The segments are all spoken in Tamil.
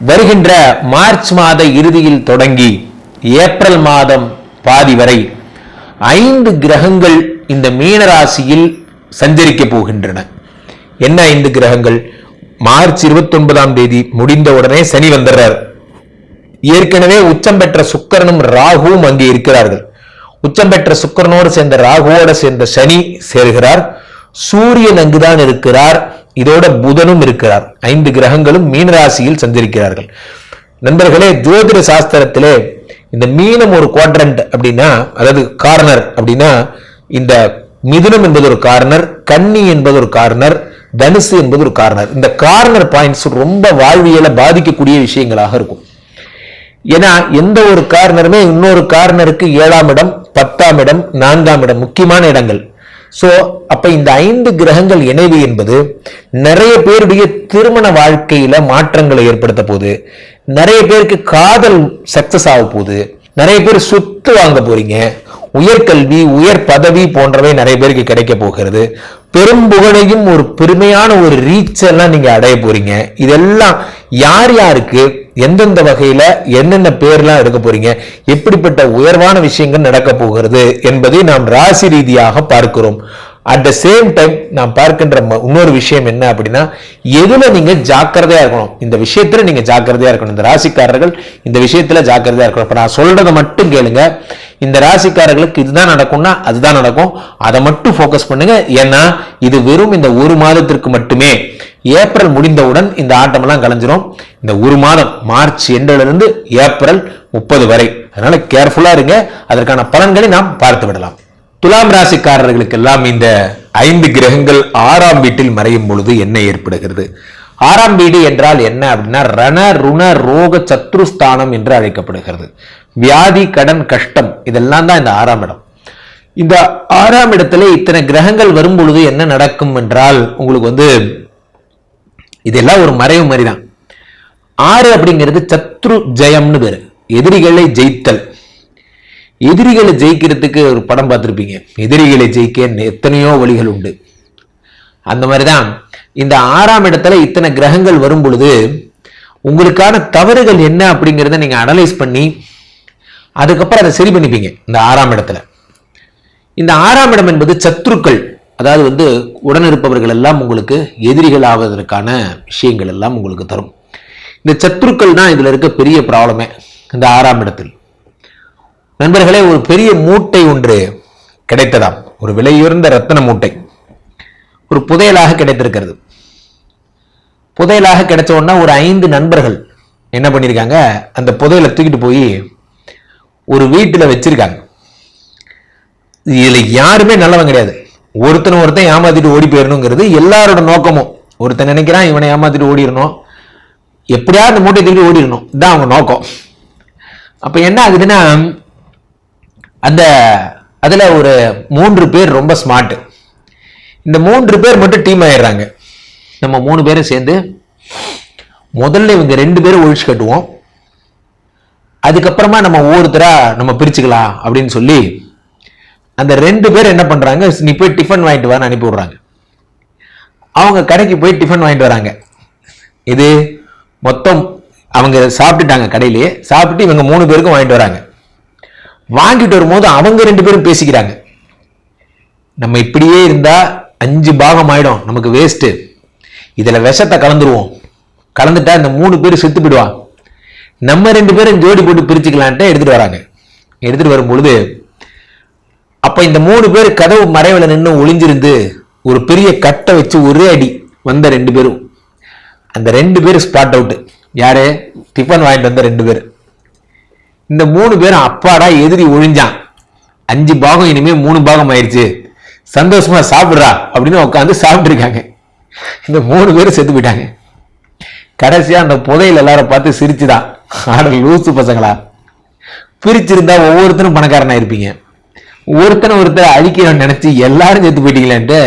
வருகின்ற மார்ச் மாத இறுதியில் தொடங்கி ஏப்ரல் மாதம் பாதி வரை ஐந்து கிரகங்கள் இந்த மீனராசியில் சஞ்சரிக்க போகின்றன. என்ன ஐந்து கிரகங்கள்? மார்ச் 29 தேதி முடிந்த உடனே சனி வந்துடுறார். ஏற்கனவே உச்சம் பெற்ற சுக்கரனும் ராகுவும் அங்கே இருக்கிறார்கள். உச்சம் பெற்ற சுக்கரனோடு சேர்ந்த ராகுவோடு சேர்ந்த சனி சேர்கிறார். சூரியன் அங்குதான் இருக்கிறார். இதோட புதனும் இருக்கிறார். ஐந்து கிரகங்களும் மீனராசியில் சஞ்சரிக்கிறார்கள். நண்பர்களே ஜோதிட சாஸ்திரத்திலே இந்த மீனம் ஒரு குவாட்ரண்ட் அப்படின்னா அதாவது கார்னர் அப்படின்னா இந்த மிதுனம் என்பது ஒரு கார்னர் கன்னி என்பது ஒரு கார்னர் தனுசு என்பது ஒரு கார்னர் இந்த கார்னர் பாயிண்ட்ஸ் ரொம்ப வாழ்வியலை பாதிக்கக்கூடிய விஷயங்களாக இருக்கும். ஏன்னா எந்த ஒரு கார்னருமே இன்னொரு கார்னருக்கு ஏழாம் இடம் பத்தாம் இடம் நான்காம் இடம் முக்கியமான இடங்கள். ஸோ அப்ப இந்த ஐந்து கிரகங்கள் இணைவு என்பது நிறைய பேருடைய திருமண வாழ்க்கையில மாற்றங்களை ஏற்படுத்த போகுது. நிறைய பேருக்கு காதல் சக்சஸ் ஆக போகுது. நிறைய பேர் சொத்து வாங்க போறீங்க. உயர்கல்வி உயர் பதவி போன்றவை நிறைய பேருக்கு கிடைக்க போகிறது. பெரும் புகழையும் ஒரு பெருமையான ஒரு ரீச் எல்லாம் நீங்க அடைய போறீங்க. இதெல்லாம் யார் யாருக்கு எந்தெந்த வகையில என்னென்ன பேர்லாம் எடுக்க போறீங்க எப்படிப்பட்ட உயர்வான விஷயங்கள் நடக்க போகிறது என்பதை நாம் ராசி ரீதியாக பார்க்கிறோம். அட் த சேம் டைம் நாம் பார்க்கின்ற ம- இன்னொரு விஷயம் என்ன அப்படின்னா எதுல நீங்க ஜாக்கிரதையா இருக்கணும்? இந்த விஷயத்துல நீங்க ஜாக்கிரதையா இருக்கணும். இந்த ராசிக்காரர்கள் இந்த விஷயத்துல ஜாக்கிரதையா இருக்கணும். இப்ப நான் சொல்றதை மட்டும் கேளுங்க. இந்த ராசிக்காரர்களுக்கு இதுதான் நடக்கும்னா அதுதான் நடக்கும். அதை மட்டும் ஃபோக்கஸ் பண்ணுங்க. ஏன்னா இது வெறும் இந்த ஒரு மாதத்திற்கு மட்டுமே. ஏப்ரல் முடிந்தவுடன் இந்த ஆட்டமெல்லாம் கலைஞ்சிரும். இந்த ஒரு மாதம் மார்ச் எண்டிலிருந்து ஏப்ரல் முப்பது வரை. அதனால கேர்ஃபுல்லா இருங்க. அதற்கான பலன்களை நாம் பார்த்து விடலாம். துலாம் ராசிக்காரர்களுக்கெல்லாம் இந்த ஐந்து கிரகங்கள் ஆறாம் வீட்டில் மறையும் பொழுது என்ன ஏற்படுகிறது? ஆறாம் வீடு என்றால் என்ன அப்படின்னா ரண ருண ரோக சத்ருஸ்தானம் என்று அழைக்கப்படுகிறது. வியாதி கடன் கஷ்டம் இதெல்லாம் தான் இந்த ஆறாம் இடம். இந்த ஆறாம் இடத்துல இத்தனை கிரகங்கள் வரும் பொழுது என்ன நடக்கும் என்றால் உங்களுக்கு வந்து இதெல்லாம் ஒரு மறைவு மாதிரி தான் ஆறு அப்படிங்கிறது சத்ரு ஜெயம்னு பேரு. எதிரிகளை ஜெயித்தல். எதிரிகளை ஜெயிக்கிறதுக்கு ஒரு படம் பார்த்துருப்பீங்க. எதிரிகளை ஜெயிக்க எத்தனையோ வழிகள் உண்டு. அந்த மாதிரி தான் இந்த ஆறாம் இடத்துல இத்தனை கிரகங்கள் வரும் பொழுது உங்களுக்கான தவறுகள் என்ன அப்படிங்கிறத நீங்க அனலைஸ் பண்ணி அதுக்கப்புறம் அதை சரி பண்ணிப்பீங்க இந்த ஆறாம் இடத்துல. இந்த ஆறாம் இடம் என்பது சத்துருக்கள் அதாவது வந்து உடனிருப்பவர்கள் எல்லாம் உங்களுக்கு எதிரிகள் ஆவதற்கான விஷயங்கள் எல்லாம் உங்களுக்கு தரும். இந்த சத்துருக்கள் தான் இதுல இருக்க பெரிய ப்ராப்ளமே இந்த ஆறாம் இடத்தில். நண்பர்களே ஒரு பெரிய மூட்டை ஒன்று கிடைத்ததாம். ஒரு விலையுயர்ந்த ரத்தன மூட்டை. ஒரு புதையலாக கிடைத்திருக்கிறது. புதையலாக கிடைச்ச உடனே ஒரு ஐந்து நண்பர்கள் என்ன பண்ணியிருக்காங்க அந்த புதையலை தூக்கிட்டு போய் ஒரு வீட்டில் வச்சிருக்காங்க. இதில் யாருமே நல்லவன் கிடையாது. ஒருத்தன் ஒருத்தன் ஏமாத்திட்டு ஓடி போயிடணுங்கிறது எல்லாரோட நோக்கமும். ஒருத்தன் நினைக்கிறான் இவனை ஏமாத்திட்டு ஓடிடணும். எப்படியாவது அந்த மூட்டை திருப்பி ஓடிடணும். இதுதான் அவங்க நோக்கம். அப்போ என்ன ஆகுதுன்னா அந்த அதில் ஒரு மூன்று பேர் ரொம்ப ஸ்மார்ட் இந்த மூன்று பேர் மட்டும் டீம் ஆயிடுறாங்க. நம்ம மூணு பேரும் சேர்ந்து முதல்ல இவங்க ரெண்டு பேரும் ஒழிச்சு கட்டுவோம். அதுக்கப்புறமா நம்ம ஒவ்வொருத்தரா நம்ம பிரிச்சுக்கலாம் அப்படின்னு சொல்லி அந்த ரெண்டு பேர் என்ன பண்றாங்க நீ போய் டிஃபன் வாங்கிட்டு வான்னு அனுப்பி விடுறாங்க. அவங்க கடைக்கு போய் டிஃபன் வாங்கிட்டு வராங்க. இது மொத்தம் அவங்க சாப்பிட்டுட்டாங்க கடையிலேயே. சாப்பிட்டு இவங்க மூணு பேருக்கும் வாங்கிட்டு வராங்க. வாங்கிட்டு வரும்போது அவங்க ரெண்டு பேரும் பேசிக்கிறாங்க. நம்ம இப்படியே இருந்தா அஞ்சு பாகம் ஆயிடும். நமக்கு வேஸ்ட்டு இதில் விஷத்தை கலந்துருவோம். கலந்துட்டா இந்த மூணு பேர் செத்து போயிடுவான் நம்ம ரெண்டு பேரும் ஜோடி போட்டு பிரிச்சுக்கலான்ட்டு எடுத்துட்டு வராங்க. எடுத்துட்டு வரும்பொழுது அப்ப இந்த மூணு பேர் கதவு மறைவில் நின்று ஒளிஞ்சிருந்து ஒரு பெரிய கட்டை வச்சு ஒரே அடி வந்த ரெண்டு பேரும். அந்த ரெண்டு பேரும் ஸ்பாட் அவுட் யாரு? டிஃபன் வாங்கிட்டு வந்த ரெண்டு பேர். இந்த மூணு பேரும் அப்பாடா எதிரி ஒழிஞ்சான். அஞ்சு பாகம் இனிமே மூணு பாகம் ஆயிடுச்சு. சந்தோஷமா சாப்பிட்றா அப்படின்னு உட்காந்து சாப்பிட்டு இருக்காங்க. இந்த மூணு பேரும் செத்து போயிட்டாங்க. கடைசியா அந்த புதையில எல்லாரும் பார்த்து சிரிச்சுதான். ஆட லூசு பசங்களா? பிரிச்சிருந்தா ஒவ்வொருத்தரும் பணக்காரனா இருப்பீங்க ஒருத்தனை ஒருத்தர் அழிக்கணும்னு நினைச்சு எல்லாரும் சேர்த்து போயிட்டீங்களேன்ட்டு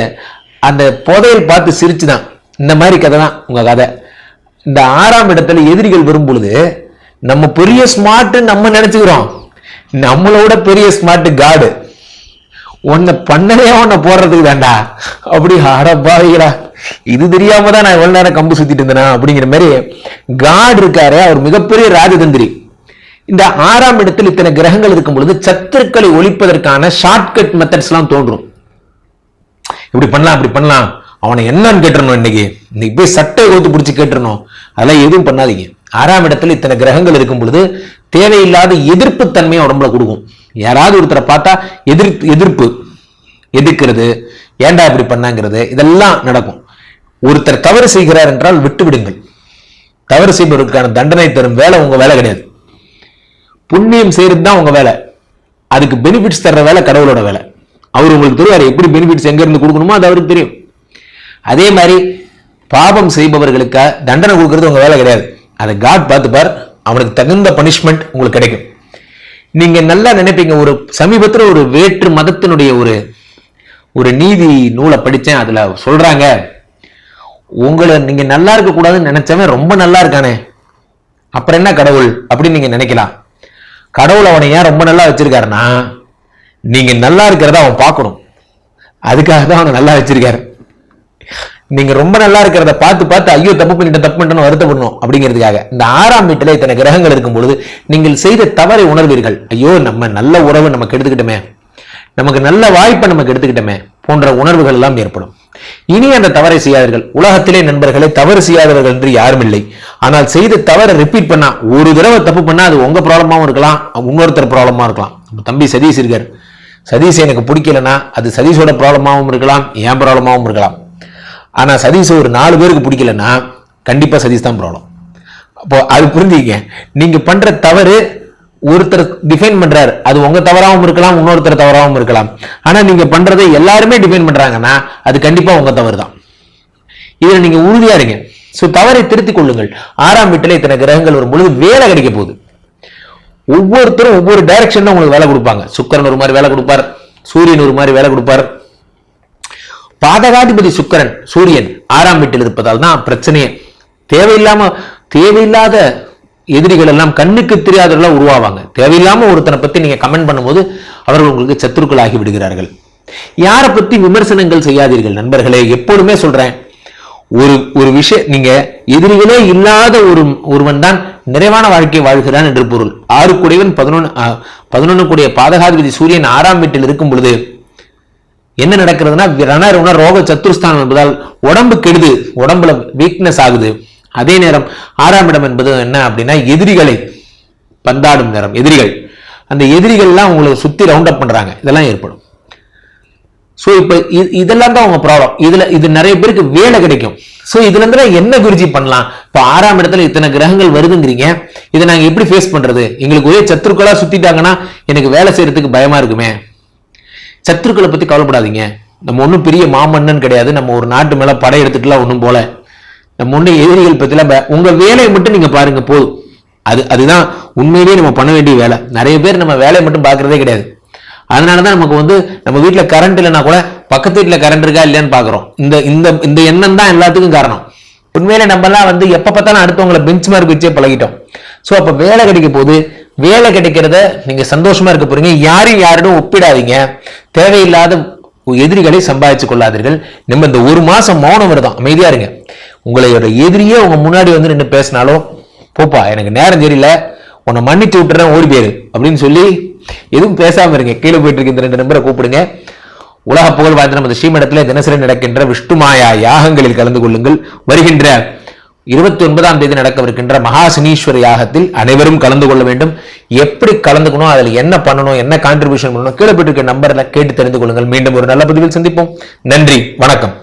அந்த புதையல் பார்த்து சிரிச்சுதான். இந்த மாதிரி கதை தான் உங்க கதை. இந்த ஆறாம் இடத்துல எதிரிகள் வரும் பொழுது நம்ம பெரிய ஸ்மார்ட் நம்ம நினைச்சுக்கிறோம். நம்மளோட பெரிய ஸ்மார்ட் காடு. உன்னை பண்ணதே உன்னை போடுறதுக்கு தான்டா. அப்படி அடப்பாவிகளா. இது தெரியாம தான் நான் இவ்வளவு நேரம் கம்பு சுத்திட்டு இருந்தேன் அப்படிங்கிற மாதிரி காட் இருக்காரு அவர் மிகப்பெரிய ராஜதந்திரி. இந்த ஆறாம் இடத்தில் இத்தனை கிரகங்கள் இருக்கும் பொழுது சத்துருக்களை ஒழிப்பதற்கான ஷார்ட்கட் மெத்தட்ஸ் எல்லாம் தோன்றும். இப்படி பண்ணலாம் இப்படி பண்ணலாம். அவனை என்னன்னு கேட்டுறணும் இன்னைக்கு. இன்னைக்கு போய் சட்டை கோத்து பிடிச்சி கேட்டுறணும். அதெல்லாம் எதுவும் பண்ணாதீங்க. ஆறாம் இடத்துல இத்தனை கிரகங்கள் இருக்கும் பொழுது தேவையில்லாத எதிர்ப்பு தன்மையை உடம்புல கொடுக்கும். யாராவது ஒருத்தரை பார்த்தா எதிர்ப்பு எதிர்ப்பு எதிர்க்கிறது. ஏன்டா இப்படி பண்ணாங்கிறது? இதெல்லாம் நடக்கும். ஒருத்தர் தவறு செய்கிறார் என்றால் விட்டு விடுங்கள் தவறு செய்பவருக்கான தண்டனை தரும் வேலை உங்க வேலை கிடையாது. புண்ணியம் செய்யறது தான் உங்க வேலை. அதுக்கு பெனிஃபிட்ஸ் தர்ற வேலை கடவுளோட வேலை. அவர் உங்களுக்கு தெரியாது எப்படி பெனிஃபிட்ஸ் எங்க இருந்து கொடுக்கணுமோ அது அவருக்கு தெரியும். அதே மாதிரி பாபம் செய்பவர்களுக்கு தண்டனை கொடுக்கறது உங்க வேலை கிடையாது. அதை காட் பார்த்துப்பார். அவனுக்கு தகுந்த பனிஷ்மெண்ட் உங்களுக்கு கிடைக்கும். நீங்க நல்லா நினைப்பீங்க. ஒரு சமீபத்தில் ஒரு வேற்று மதத்தினுடைய ஒரு ஒரு நீதி நூலை படித்தேன். அதில் சொல்றாங்க உங்களை நீங்க நல்லா இருக்க கூடாதுன்னு நினைச்சவன் ரொம்ப நல்லா இருக்கானே. அப்புறம் என்ன கடவுள் அப்படின்னு நீங்க நினைக்கலாம். கடவுள் அவனை ஏன் ரொம்ப நல்லா வச்சிருக்காருன்னா நீங்க நல்லா இருக்கிறத அவன் பார்க்கணும். அதுக்காக தான் அவனை நல்லா வச்சிருக்காரு. நீங்க ரொம்ப நல்லா இருக்கிறத பார்த்து பார்த்து ஐயோ தப்பு பண்ணிட்டு தப்பு பண்ணிட்டு வருத்தப்படணும் அப்படிங்கிறதுக்காக. இந்த ஆறாம் வீட்டில் இத்தனை கிரகங்கள் இருக்கும் பொழுது நீங்கள் செய்த தவறை உணர்வீர்கள். ஐயோ நம்ம நல்ல உறவை நமக்கு எடுத்துக்கிட்டோமே. நமக்கு நல்ல வாய்ப்பை நமக்கு எடுத்துக்கிட்டோமே போன்ற உணர்வுகள் எல்லாம் ஏற்படும். இனி அந்த தவறை செய்யாதீர்கள். உலகத்திலே நண்பர்களை தவறு செய்யாதவர்கள் என்று யாரும் இல்லை. ஆனால் செய்த தவறை ரிப்பீட் பண்ணா ஒரு தடவை தப்பு பண்ணா அது உங்க ப்ராப்ளமாவும் இருக்கலாம் இன்னொருத்தர் ப்ராப்ளமா இருக்கலாம். நம்ம தம்பி சதீஷ் இருக்கார். சதீஷ் எனக்கு பிடிக்கலன்னா அது சதீஷோட ப்ராப்ளமாவும் இருக்கலாம் என் ப்ராப்ளமாவும் இருக்கலாம். ஆனா சதீஷ் ஒரு நாலு பேருக்கு பிடிக்கலன்னா கண்டிப்பா சதீஷ் தான் ப்ராப்ளம் அப்போ அது புரிஞ்சுக்க நீங்க பண்ற தவறு ஒருத்தர் டிஃபைன் பண்றாரு. அது உங்க தவறாவும் இருக்கலாம் இன்னொருத்தர் தவறாவும் இருக்கலாம். ஆனா நீங்க பண்றதை எல்லாருமே டிஃபைன் பண்றாங்கன்னா அது கண்டிப்பா உங்க தவறு தான் இதுல நீங்க உறுதியா இருங்க. சோ தவறை திருத்திக் கொள்ளுங்கள். ஆறாம் வீட்டுல இத்தனை கிரகங்கள் வரும்பொழுது வேலை கிடைக்க போகுது. ஒவ்வொருத்தரும் ஒவ்வொரு டைரக்ஷன்ல உங்களுக்கு வேலை கொடுப்பாங்க. சுக்கரன் ஒரு மாதிரி வேலை கொடுப்பார். சூரியன் ஒரு மாதிரி வேலை கொடுப்பார். பாதகாதிபதி சுக்கரன் சூரியன் ஆறாம் வீட்டில் இருப்பதால் தான் பிரச்சனையே. தேவையில்லாம தேவையில்லாத எதிரிகள் எல்லாம் கண்ணுக்கு தெரியாதவர்களாக உருவாவாங்க. தேவையில்லாம ஒருத்தனை பத்தி நீங்க கமெண்ட் பண்ணும்போது அவர்கள் உங்களுக்கு சத்துருக்கள் ஆகி விடுகிறார்கள். யாரை பத்தி விமர்சனங்கள் செய்யாதீர்கள் நண்பர்களே எப்பொழுதுமே சொல்றேன். ஒரு ஒரு விஷயம் நீங்க எதிரிகளே இல்லாத ஒரு ஒருவன் தான் நிறைவான வாழ்க்கை வாழ்கிறான் என்று பொருள். ஆறு குடைவன் பதினொன்று பதினொன்று கூடிய பாதகாதிபதி சூரியன் ஆறாம் வீட்டில் இருக்கும் பொழுது என்ன நடக்கிறதுனா ரணருண ரோக சத்துருஸ்தானம் என்பதால் உடம்பு கெடுது உடம்புல வீக்னஸ் ஆகுது. அதே நேரம் ஆறாம் இடம் என்பது என்ன அப்படின்னா எதிரிகளை பந்தாடும் நேரம் எதிரிகள். அந்த எதிரிகள்லாம் உங்களை சுற்றி ரவுண்ட் அப் பண்ணுறாங்க இதெல்லாம் ஏற்படும். ஸோ இப்போ இதெல்லாம் தான் உங்கள் ப்ராப்ளம் இதில் இது நிறைய பேருக்கு வேலை கிடைக்கும். ஸோ இதுலேருந்து என்ன குருஜி பண்ணலாம்? இப்போ ஆறாம் இடத்துல இத்தனை கிரகங்கள் வருதுங்கிறீங்க. இதை நாங்கள் எப்படி ஃபேஸ் பண்ணுறது எங்களுக்கு ஒரே சத்துருக்களாக சுற்றிட்டாங்கன்னா எனக்கு வேலை செய்கிறதுக்கு பயமாக இருக்குமே. சத்துருக்களை பற்றி கவலைப்படாதீங்க. நம்ம ஒன்றும் பெரிய மாமன்னன் கிடையாது. நம்ம ஒரு நாட்டு மேலே படை எடுத்துட்டுலாம் ஒன்றும் போல. நம்ம ஒன்றும் எதிரிகள் பத்திலாம் பய- உங்க வேலையை மட்டும் நீங்க பாருங்க போதும். அது அதுதான் உண்மையிலேயே நம்ம பண்ண வேண்டிய வேலை. நிறைய பேர் நம்ம வேலையை மட்டும் பார்க்குறதே கிடையாது. அதனால தான் நமக்கு வந்து நம்ம வீட்டில் கரண்ட் இல்லைன்னா கூட பக்கத்து வீட்டில் கரண்ட் இருக்கா இல்லையான்னு பார்க்குறோம். இந்த இந்த இந்த எண்ணம் தான் எல்லாத்துக்கும் காரணம். உண்மையில நம்மலாம் வந்து எப்போ பார்த்தாலும் அடுத்தவங்களை பெஞ்ச் மார்க் வச்சே பழகிட்டோம். ஸோ அப்போ வேலை கிடைக்க போது வேலை கிடைக்கிறத நீங்க சந்தோஷமா இருக்க போறீங்க. யாரையும் யாரிடம் ஒப்பிடாதீங்க. தேவையில்லாத எதிரிகளை சம்பாதிச்சு கொள்ளாதீர்கள். நம்ம இந்த ஒரு மாசம் மௌனம் வருதான் அமைதியா இருங்க. உங்களோட எதிரியே உங்க முன்னாடி வந்து நின்று பேசினாலும் போப்பா எனக்கு நேரம் தெரியல உன்னை மன்னிச்சு விட்டுறேன் ஓடி போயிரு. அப்படின்னு சொல்லி எதுவும் பேசாம இருங்க. கீழே போயிட்டு இருக்க இந்த ரெண்டு நம்பரை கூப்பிடுங்க. உலக புகழ் வாய்ந்த நமது ஸ்ரீமடத்தில் தினசரி நடக்கின்ற விஷ்ணுமாயா யாகங்களில் கலந்து கொள்ளுங்கள். வருகின்ற இருபத்தி ஒன்பதாம் தேதி நடக்கவிருக்கின்ற மகாசினீஸ்வர யாகத்தில் அனைவரும் கலந்து கொள்ள வேண்டும். எப்படி கலந்துக்கணும் அதில் என்ன பண்ணணும் என்ன கான்ட்ரிபியூஷன் பண்ணணும் கீழே போயிட்டு இருக்க நம்பரில் கேட்டு தெரிந்து கொள்ளுங்கள். மீண்டும் ஒரு நல்ல பதிவில் சந்திப்போம். நன்றி வணக்கம்.